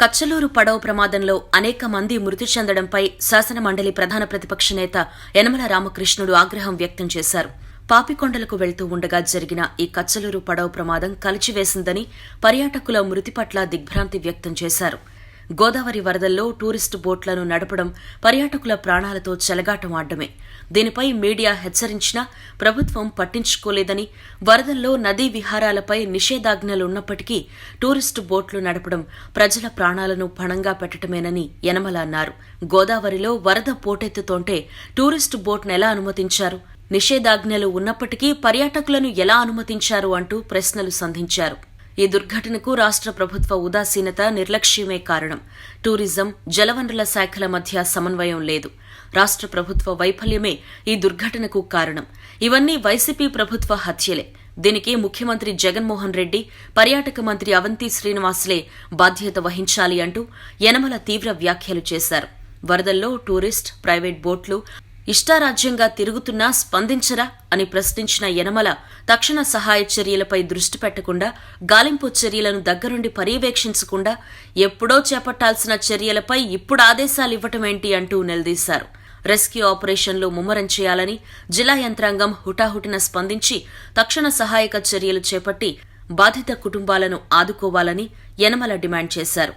కచ్చలూరు పడవ ప్రమాదంలో అనేక మంది మృతి చెందడంపై శాసనమండలి ప్రధాన ప్రతిపక్ష నేత యనమల రామకృష్ణుడు ఆగ్రహం వ్యక్తం చేశారు. పాపికొండలకు వెళ్తూ ఉండగా జరిగిన ఈ కచ్చలూరు పడవ ప్రమాదం కలిచివేసిందని పర్యాటకుల మృతి పట్ల దిగ్భ్రాంతి వ్యక్తం చేశారు. గోదావరి వరదల్లో టూరిస్టు బోట్లను నడపడం పర్యాటకుల ప్రాణాలతో చెలగాటం ఆడమే దీనిపై మీడియా హెచ్చరించినా ప్రభుత్వం పట్టించుకోలేదని వరదల్లో నదీ విహారాలపై నిషేధాజ్ఞలున్నప్పటికీ టూరిస్టు బోట్లు నడపడం ప్రజల ప్రాణాలను పణంగా పెట్టడమేనని యనమల అన్నారు. గోదావరిలో వరద పోటెత్తుతోంటే టూరిస్టు బోట్ను ఎలా అనుమతించారు? నిషేధాజ్ఞలు ఉన్నప్పటికీ పర్యాటకులను ఎలా అనుమతించారు అంటూ ప్రశ్నలు సంధించారు. ఈ దుర్ఘటనకు రాష్ట్ర ప్రభుత్వ ఉదాసీనత నిర్లక్ష్యమే కారణం. టూరిజం జలవనరుల శాఖల మధ్య సమన్వయం లేదు. రాష్ట్ర ప్రభుత్వ వైఫల్యమే ఈ దుర్ఘటనకు కారణం. ఇవన్నీ వైసీపీ ప్రభుత్వ హత్యలే. దీనికి ముఖ్యమంత్రి జగన్మోహన్ రెడ్డి పర్యాటక మంత్రి అవంతి శ్రీనివాసులే బాధ్యత వహించాలి అంటూ యనమల తీవ్ర వ్యాఖ్యలు చేశారు. వరదల్లో టూరిస్ట్ ప్రైవేట్ బోట్లు ఇష్టారాజ్యంగా తిరుగుతున్నా స్పందించరా అని ప్రశ్నించిన యనమల తక్షణ సహాయ చర్యలపై దృష్టి పెట్టకుండా గాలింపు చర్యలను దగ్గరుండి పర్యవేక్షించకుండా ఎప్పుడో చేపట్టాల్సిన చర్యలపై ఇప్పుడు ఆదేశాలు ఇవ్వటమేంటి అంటూ నిలదీశారు. రెస్క్యూ ఆపరేషన్లు ముమ్మరం చేయాలని జిల్లా యంత్రాంగం హుటాహుటిన స్పందించి తక్షణ సహాయక చర్యలు చేపట్టి బాధిత కుటుంబాలను ఆదుకోవాలని యనమల డిమాండ్ చేశారు.